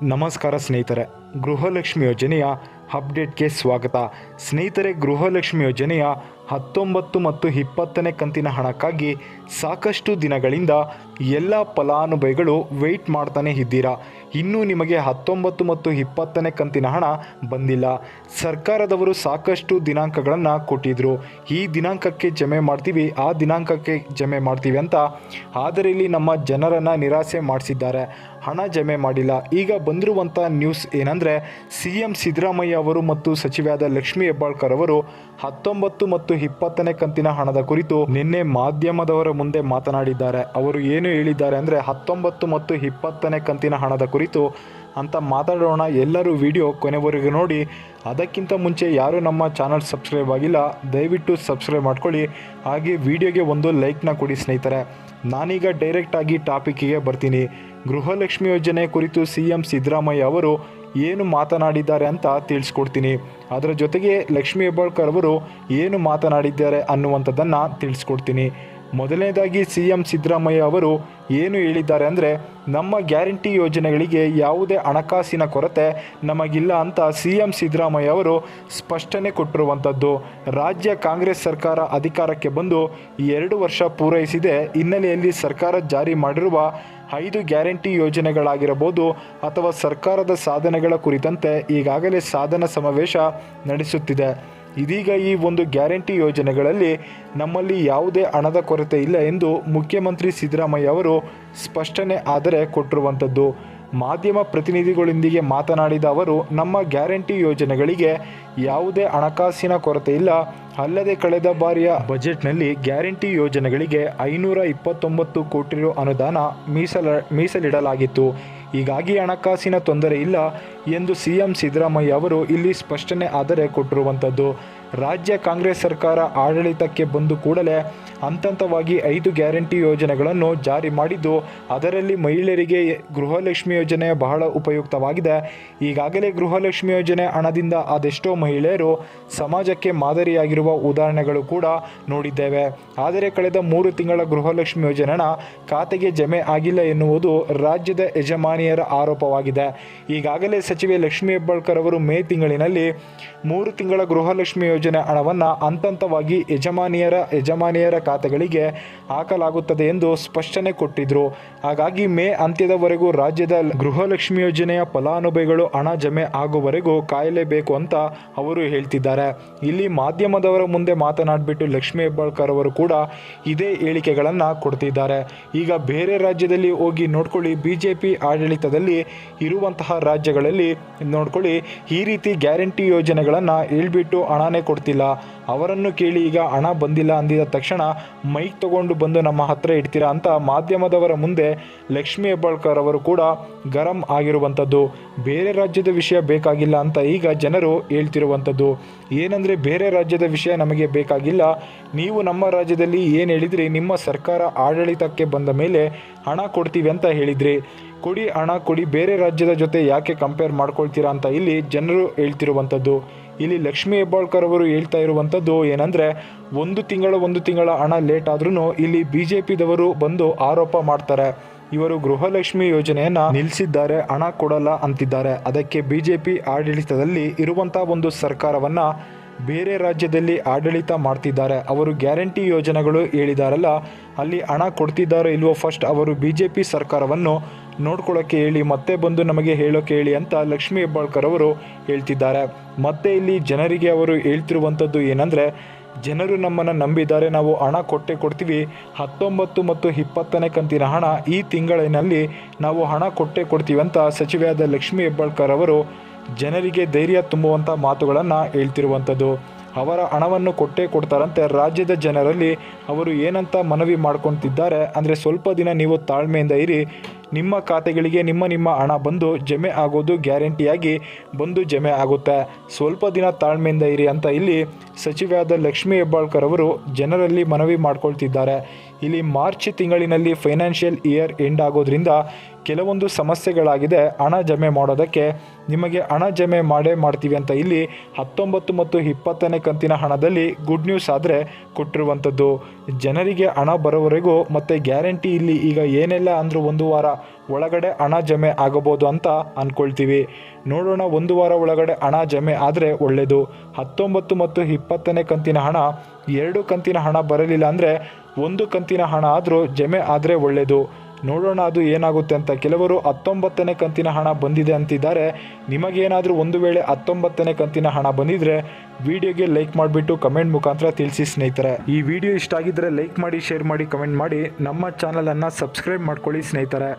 ನಮಸ್ಕಾರ ಸ್ನೇಹಿತರೆ, ಗೃಹಲಕ್ಷ್ಮಿ ಯೋಜನೆಯ ಅಪ್ಡೇಟ್ಗೆ ಸ್ವಾಗತ. ಸ್ನೇಹಿತರೆ, ಗೃಹಲಕ್ಷ್ಮಿ ಯೋಜನೆಯ ಹತ್ತೊಂಬತ್ತು ಮತ್ತು ಇಪ್ಪತ್ತನೇ ಕಂತಿನ ಹಣಕ್ಕಾಗಿ ಸಾಕಷ್ಟು ದಿನಗಳಿಂದ ಎಲ್ಲ ಫಲಾನುಭವಿಗಳು ವೆಯ್ಟ್ ಮಾಡ್ತಾನೆ ಇದ್ದೀರಾ? ಇನ್ನೂ ನಿಮಗೆ ಹತ್ತೊಂಬತ್ತು ಮತ್ತು ಇಪ್ಪತ್ತನೇ ಕಂತಿನ ಹಣ ಬಂದಿಲ್ಲ. ಸರ್ಕಾರದವರು ಸಾಕಷ್ಟು ದಿನಾಂಕಗಳನ್ನು ಕೊಟ್ಟಿದ್ದರು ಈ ದಿನಾಂಕಕ್ಕೆ ಜಮೆ ಮಾಡ್ತೀವಿ, ಆ ದಿನಾಂಕಕ್ಕೆ ಜಮೆ ಮಾಡ್ತೀವಿ ಅಂತ ಆದರೆ ಇಲ್ಲಿ ನಮ್ಮ ಜನರನ್ನು ನಿರಾಸೆ ಮಾಡಿಸಿದ್ದಾರೆ. ಹಣ ಜಮೆ ಮಾಡಿಲ್ಲ. ಈಗ ಬಂದಿರುವಂಥ ನ್ಯೂಸ್ ಏನಂದರೆ ಸಿ ಎಂ ಸಿದ್ದರಾಮಯ್ಯ ಅವರು ಮತ್ತು ಸಚಿವೆಯಾದ ಲಕ್ಷ್ಮಿ ಹೆಬ್ಬಾಳ್ಕರ್ ಅವರು ಹತ್ತೊಂಬತ್ತು ಮತ್ತು ಇಪ್ಪತ್ತನೇ ಕಂತಿನ ಹಣದ ಕುರಿತು ನಿನ್ನೆ ಮಾಧ್ಯಮದವರ ಮುಂದೆ ಮಾತನಾಡಿದ್ದಾರೆ. ಅವರು ಏನು ಹೇಳಿದ್ದಾರೆ ಅಂದರೆ, ಹತ್ತೊಂಬತ್ತು ಮತ್ತು ಇಪ್ಪತ್ತನೇ ಕಂತಿನ ಹಣದ ಕುರಿತು ಅಂತ ಮಾತಾಡೋಣ. ಎಲ್ಲರೂ ವಿಡಿಯೋ ಕೊನೆವರೆಗೂ ನೋಡಿ. ಅದಕ್ಕಿಂತ ಮುಂಚೆ ಯಾರು ನಮ್ಮ ಚಾನಲ್ ಸಬ್ಸ್ಕ್ರೈಬ್ ಆಗಿಲ್ಲ, ದಯವಿಟ್ಟು ಸಬ್ಸ್ಕ್ರೈಬ್ ಮಾಡ್ಕೊಳ್ಳಿ. ಹಾಗೆ ವಿಡಿಯೋಗೆ ಒಂದು ಲೈಕ್ನ ಕೊಡಿ ಸ್ನೇಹಿತರೆ. ನಾನೀಗ ಡೈರೆಕ್ಟಾಗಿ ಟಾಪಿಕ್ಕಿಗೆ ಬರ್ತೀನಿ. ಗೃಹಲಕ್ಷ್ಮಿ ಯೋಜನೆ ಕುರಿತು ಸಿ ಎಂ ಸಿದ್ದರಾಮಯ್ಯ ಅವರು ಏನು ಮಾತನಾಡಿದ್ದಾರೆ ಅಂತ ತಿಳಿಸ್ಕೊಡ್ತೀನಿ. ಅದರ ಜೊತೆಗೆ ಲಕ್ಷ್ಮೀ ಹೆಬ್ಬಾಳ್ಕರ್ ಅವರು ಏನು ಮಾತನಾಡಿದ್ದಾರೆ ಅನ್ನುವಂಥದ್ದನ್ನು ತಿಳಿಸ್ಕೊಡ್ತೀನಿ. ಮೊದಲನೇದಾಗಿ ಸಿ ಎಂ ಸಿದ್ದರಾಮಯ್ಯ ಅವರು ಏನು ಹೇಳಿದ್ದಾರೆ ಅಂದರೆ, ನಮ್ಮ ಗ್ಯಾರಂಟಿ ಯೋಜನೆಗಳಿಗೆ ಯಾವುದೇ ಹಣಕಾಸಿನ ಕೊರತೆ ನಮಗಿಲ್ಲ ಅಂತ ಸಿ ಎಂ ಸಿದ್ದರಾಮಯ್ಯ ಅವರು ಸ್ಪಷ್ಟನೆ ಕೊಟ್ಟಿರುವಂಥದ್ದು ರಾಜ್ಯ ಕಾಂಗ್ರೆಸ್ ಸರ್ಕಾರ ಅಧಿಕಾರಕ್ಕೆ ಬಂದು ಎರಡು ವರ್ಷ ಪೂರೈಸಿದೆ. ಹಿನ್ನೆಲೆಯಲ್ಲಿ ಸರ್ಕಾರ ಜಾರಿ ಮಾಡಿರುವ ಐದು ಗ್ಯಾರಂಟಿ ಯೋಜನೆಗಳಾಗಿರಬಹುದು ಅಥವಾ ಸರ್ಕಾರದ ಸಾಧನೆಗಳ ಕುರಿತಂತೆ ಈಗಾಗಲೇ ಸಾಧನ ಸಮಾವೇಶ ನಡೆಸುತ್ತಿದೆ. ಇದೀಗ ಈ ಒಂದು ಗ್ಯಾರಂಟಿ ಯೋಜನೆಗಳಲ್ಲಿ ನಮ್ಮಲ್ಲಿ ಯಾವುದೇ ಹಣದ ಕೊರತೆ ಇಲ್ಲ ಎಂದು ಮುಖ್ಯಮಂತ್ರಿ ಸಿದ್ದರಾಮಯ್ಯ ಅವರು ಸ್ಪಷ್ಟನೆ ಆದರೆ ಕೊಟ್ಟಿರುವಂಥದ್ದು. ಮಾಧ್ಯಮ ಪ್ರತಿನಿಧಿಗಳೊಂದಿಗೆ ಮಾತನಾಡಿದ ಅವರು, ನಮ್ಮ ಗ್ಯಾರಂಟಿ ಯೋಜನೆಗಳಿಗೆ ಯಾವುದೇ ಹಣಕಾಸಿನ ಕೊರತೆ ಇಲ್ಲ. ಅಲ್ಲದೆ ಕಳೆದ ಬಾರಿಯ ಬಜೆಟ್ನಲ್ಲಿ ಗ್ಯಾರಂಟಿ ಯೋಜನೆಗಳಿಗೆ ಐನೂರ ಇಪ್ಪತ್ತೊಂಬತ್ತು ಕೋಟಿ ರು ಅನುದಾನ ಮೀಸಲ ಮೀಸಲಿಡಲಾಗಿತ್ತು. ಹೀಗಾಗಿ ಹಣಕಾಸಿನ ತೊಂದರೆ ಇಲ್ಲ ಎಂದು ಸಿಎಂ ಸಿದ್ದರಾಮಯ್ಯ ಅವರು ಇಲ್ಲಿ ಸ್ಪಷ್ಟನೆ ಆದರೆ ಕೊಟ್ಟಿರುವಂಥದ್ದು. ರಾಜ್ಯ ಕಾಂಗ್ರೆಸ್ ಸರ್ಕಾರ ಆಡಳಿತಕ್ಕೆ ಬಂದು ಕೂಡಲೇ ಹಂತಂತವಾಗಿ ಐದು ಗ್ಯಾರಂಟಿ ಯೋಜನೆಗಳನ್ನು ಜಾರಿ ಮಾಡಿದ್ದು, ಅದರಲ್ಲಿ ಮಹಿಳೆಯರಿಗೆ ಗೃಹಲಕ್ಷ್ಮಿ ಯೋಜನೆ ಬಹಳ ಉಪಯುಕ್ತವಾಗಿದೆ. ಈಗಾಗಲೇ ಗೃಹಲಕ್ಷ್ಮಿ ಯೋಜನೆ ಹಣದಿಂದ ಅದೆಷ್ಟೋ ಮಹಿಳೆಯರು ಸಮಾಜಕ್ಕೆ ಮಾದರಿಯಾಗಿರುವ ಉದಾಹರಣೆಗಳು ಕೂಡ ನೋಡಿದ್ದೇವೆ. ಆದರೆ ಕಳೆದ ಮೂರು ತಿಂಗಳ ಗೃಹಲಕ್ಷ್ಮಿ ಯೋಜನೆ ಹಣ ಖಾತೆಗೆ ಜಮೆ ಆಗಿಲ್ಲ ಎನ್ನುವುದು ರಾಜ್ಯದ ಯಜಮಾನಿಯರ ಆರೋಪವಾಗಿದೆ. ಈಗಾಗಲೇ ಸಚಿವೆ ಲಕ್ಷ್ಮಿ ಹೆಬ್ಬಾಳ್ಕರ್ ಅವರು ಮೇ ತಿಂಗಳಿನಲ್ಲಿ ಮೂರು ತಿಂಗಳ ಗೃಹಲಕ್ಷ್ಮಿ ಯೋಜನೆ ಹಣವನ್ನು ಹಂತಂತವಾಗಿ ಯಜಮಾನಿಯರ ಯಜಮಾನಿಯರ ಖಾತೆಗಳಿಗೆ ಹಾಕಲಾಗುತ್ತದೆ ಎಂದು ಸ್ಪಷ್ಟನೆ ಕೊಟ್ಟಿದ್ರು. ಹಾಗಾಗಿ ಮೇ ಅಂತ್ಯದವರೆಗೂ ರಾಜ್ಯದ ಗೃಹಲಕ್ಷ್ಮಿ ಯೋಜನೆಯ ಫಲಾನುಭವಿಗಳು ಹಣ ಜಮೆ ಆಗುವವರೆಗೂ ಕಾಯಲೇಬೇಕು ಅಂತ ಅವರು ಹೇಳ್ತಿದ್ದಾರೆ. ಇಲ್ಲಿ ಮಾಧ್ಯಮದವರ ಮುಂದೆ ಮಾತನಾಡಿಬಿಟ್ಟು ಲಕ್ಷ್ಮೀ ಹೆಬ್ಬಾಳ್ಕರ್ ಅವರು ಕೂಡ ಇದೇ ಹೇಳಿಕೆಗಳನ್ನು ಕೊಡ್ತಿದ್ದಾರೆ. ಈಗ ಬೇರೆ ರಾಜ್ಯದಲ್ಲಿ ಹೋಗಿ ನೋಡ್ಕೊಳ್ಳಿ ಬಿ ಜೆ ಪಿ ಆಡಳಿತದಲ್ಲಿ ಇರುವಂತಹ ರಾಜ್ಯಗಳಲ್ಲಿ ನೋಡ್ಕೊಳ್ಳಿ, ಈ ರೀತಿ ಗ್ಯಾರಂಟಿ ಯೋಜನೆಗಳನ್ನು ಹೇಳ್ಬಿಟ್ಟು ಹಣನೇ ಕೊಡ್ತಿಲ್ಲ. ಅವರನ್ನು ಕೇಳಿ ಈಗ ಹಣ ಬಂದಿಲ್ಲ ಅಂದಿದ ತಕ್ಷಣ ಮೈಕ್ ತಗೊಂಡು ಬಂದು ನಮ್ಮ ಹತ್ರ ಇಡ್ತೀರಾ ಅಂತ ಮಾಧ್ಯಮದವರ ಮುಂದೆ ಲಕ್ಷ್ಮೀ ಹೆಬ್ಬಾಳ್ಕರ್ ಅವರು ಕೂಡ ಗರಂ ಆಗಿರುವಂಥದ್ದು. ಬೇರೆ ರಾಜ್ಯದ ವಿಷಯ ಬೇಕಾಗಿಲ್ಲ ಅಂತ ಈಗ ಜನರು ಹೇಳ್ತಿರುವಂಥದ್ದು. ಏನಂದರೆ ಬೇರೆ ರಾಜ್ಯದ ವಿಷಯ ನಮಗೆ ಬೇಕಾಗಿಲ್ಲ. ನೀವು ನಮ್ಮ ರಾಜ್ಯದಲ್ಲಿ ಏನು ಹೇಳಿದ್ರಿ? ನಿಮ್ಮ ಸರ್ಕಾರ ಆಡಳಿತಕ್ಕೆ ಬಂದ ಮೇಲೆ ಹಣ ಕೊಡ್ತೀವಿ ಅಂತ ಹೇಳಿದ್ರಿ. ಕೊಡಿ ಹಣ, ಕೊಡಿ, ಬೇರೆ ರಾಜ್ಯದ ಜೊತೆ ಯಾಕೆ ಕಂಪೇರ್ ಮಾಡ್ಕೊಳ್ತೀರಾ ಅಂತ ಇಲ್ಲಿ ಜನರು ಹೇಳ್ತಿರುವಂಥದ್ದು. ಇಲ್ಲಿ ಲಕ್ಷ್ಮೀ ಹೆಬ್ಬಾಳ್ಕರ್ ಅವರು ಹೇಳ್ತಾ ಇರುವಂಥದ್ದು ಏನಂದರೆ, ಒಂದು ತಿಂಗಳ ಒಂದು ತಿಂಗಳ ಹಣ ಲೇಟ್ ಆದ್ರೂ ಇಲ್ಲಿ ಬಿ ಜೆ ಪಿದವರು ಬಂದು ಆರೋಪ ಮಾಡ್ತಾರೆ. ಇವರು ಗೃಹಲಕ್ಷ್ಮಿ ಯೋಜನೆಯನ್ನು ನಿಲ್ಲಿಸಿದ್ದಾರೆ ಹಣ ಕೊಡಲ್ಲ ಅಂತಿದ್ದಾರೆ. ಅದಕ್ಕೆ ಬಿ ಜೆ ಪಿ ಆಡಳಿತದಲ್ಲಿ ಇರುವಂಥ ಒಂದು ಸರ್ಕಾರವನ್ನು ಬೇರೆ ರಾಜ್ಯದಲ್ಲಿ ಆಡಳಿತ ಮಾಡ್ತಿದ್ದಾರೆ. ಅವರು ಗ್ಯಾರಂಟಿ ಯೋಜನೆಗಳು ಹೇಳಿದಾರಲ್ಲ, ಅಲ್ಲಿ ಹಣ ಕೊಡ್ತಿದ್ದಾರೋ ಇಲ್ವೋ ಫಸ್ಟ್ ಅವರು ಬಿ ಜೆ ಪಿ ಸರ್ಕಾರವನ್ನು ನೋಡ್ಕೊಳ್ಳೋಕ್ಕೆ ಹೇಳಿ, ಮತ್ತೆ ಬಂದು ನಮಗೆ ಹೇಳೋಕೆ ಹೇಳಿ ಅಂತ ಲಕ್ಷ್ಮೀ ಹೆಬ್ಬಾಳ್ಕರ್ ಅವರು ಹೇಳ್ತಿದ್ದಾರೆ. ಮತ್ತೆ ಇಲ್ಲಿ ಜನರಿಗೆ ಅವರು ಹೇಳ್ತಿರುವಂಥದ್ದು ಏನಂದರೆ, ಜನರು ನಮ್ಮನ್ನು ನಂಬಿದ್ದಾರೆ, ನಾವು ಹಣ ಕೊಟ್ಟೆ ಕೊಡ್ತೀವಿ, ಹತ್ತೊಂಬತ್ತು ಮತ್ತು ಇಪ್ಪತ್ತನೇ ಕಂತಿನ ಹಣ ಈ ತಿಂಗಳಿನಲ್ಲಿ ನಾವು ಹಣ ಕೊಟ್ಟೆ ಕೊಡ್ತೀವಿ ಅಂತ ಸಚಿವೆಯಾದ ಲಕ್ಷ್ಮೀ ಹೆಬ್ಬಾಳ್ಕರ್ ಅವರು ಜನರಿಗೆ ಧೈರ್ಯ ತುಂಬುವಂಥ ಮಾತುಗಳನ್ನು ಹೇಳ್ತಿರುವಂಥದ್ದು. ಅವರ ಹಣವನ್ನು ಕೊಟ್ಟೇ ಕೊಡ್ತಾರಂತೆ ರಾಜ್ಯದ ಜನರಲ್ಲಿ. ಅವರು ಏನಂತ ಮನವಿ ಮಾಡ್ಕೊತಿದ್ದಾರೆ ಅಂದರೆ ಸ್ವಲ್ಪ ದಿನ ನೀವು ತಾಳ್ಮೆಯಿಂದ ಇರಿ. ನಿಮ್ಮ ಖಾತೆಗಳಿಗೆ ನಿಮ್ಮ ನಿಮ್ಮ ಹಣ ಬಂದು ಜಮೆ ಆಗೋದು ಗ್ಯಾರಂಟಿಯಾಗಿ ಬಂದು ಜಮೆ ಆಗುತ್ತೆ. ಸ್ವಲ್ಪ ದಿನ ತಾಳ್ಮೆಯಿಂದ ಇರಿ ಅಂತ ಇಲ್ಲಿ ಸಚಿವೆಯಾದ ಲಕ್ಷ್ಮೀ ಹೆಬ್ಬಾಳ್ಕರ್ ಅವರು ಜನರಲ್ಲಿ ಮನವಿ ಮಾಡ್ಕೊಳ್ತಿದ್ದಾರೆ. ಇಲ್ಲಿ ಮಾರ್ಚ್ ತಿಂಗಳಿನಲ್ಲಿ ಫೈನಾನ್ಷಿಯಲ್ ಇಯರ್ ಎಂಡ್ ಆಗೋದ್ರಿಂದ ಕೆಲವೊಂದು ಸಮಸ್ಯೆಗಳಾಗಿದೆ. ಹಣ ಜಮೆ ಮಾಡೋದಕ್ಕೆ ನಿಮಗೆ ಹಣ ಜಮೆ ಮಾಡೇ ಮಾಡ್ತೀವಿ ಅಂತ ಇಲ್ಲಿ ಹತ್ತೊಂಬತ್ತು ಮತ್ತು ಇಪ್ಪತ್ತನೇ ಕಂತಿನ ಹಣದಲ್ಲಿ ಗುಡ್ ನ್ಯೂಸ್ ಆದರೆ ಕೊಟ್ಟಿರುವಂಥದ್ದು. ಜನರಿಗೆ ಹಣ ಬರೋವರೆಗೂ ಮತ್ತು ಗ್ಯಾರಂಟಿ ಇಲ್ಲಿ ಈಗ ಏನೆಲ್ಲ ಅಂದರೂ ಒಂದು ವಾರ ಒಳಗಡೆ ಹಣ ಜಮೆ ಆಗಬಹುದು ಅಂತ ಅಂದ್ಕೊಳ್ತೀವಿ ನೋಡೋಣ ಒಂದು ವಾರ ಒಳಗಡೆ ಹಣ ಜಮೆ ಆದರೆ ಒಳ್ಳೆಯದು ಹತ್ತೊಂಬತ್ತು ಮತ್ತು ಇಪ್ಪತ್ತನೇ ಕಂತಿನ ಹಣ ಎರಡು ಕಂತಿನ ಹಣ ಬರಲಿಲ್ಲ ಅಂದರೆ ಒಂದು ಕಂತಿನ ಹಣ ಆದರೂ ಜಮೆ ಆದರೆ ಒಳ್ಳೆಯದು ನೋಡೋಣ ಅದು ಏನಾಗುತ್ತೆ ಅಂತ ಕೆಲವರು ಹತ್ತೊಂಬತ್ತನೇ ಕಂತಿನ ಹಣ ಬಂದಿದೆ ಅಂತಿದ್ದಾರೆ. ನಿಮಗೇನಾದರೂ ಒಂದು ವೇಳೆ ಹತ್ತೊಂಬತ್ತನೇ ಕಂತಿನ ಹಣ ಬಂದಿದ್ರೆ ವಿಡಿಯೋಗೆ ಲೈಕ್ ಮಾಡಿಬಿಟ್ಟು ಕಮೆಂಟ್ ಮುಖಾಂತರ ತಿಳಿಸಿ ಸ್ನೇಹಿತರೆ. ಈ ವಿಡಿಯೋ ಇಷ್ಟ ಆಗಿದ್ದರೆ ಲೈಕ್ ಮಾಡಿ, ಶೇರ್ ಮಾಡಿ, ಕಮೆಂಟ್ ಮಾಡಿ. ನಮ್ಮ ಚಾನಲನ್ನು ಸಬ್ಸ್ಕ್ರೈಬ್ ಮಾಡ್ಕೊಳ್ಳಿ ಸ್ನೇಹಿತರೆ.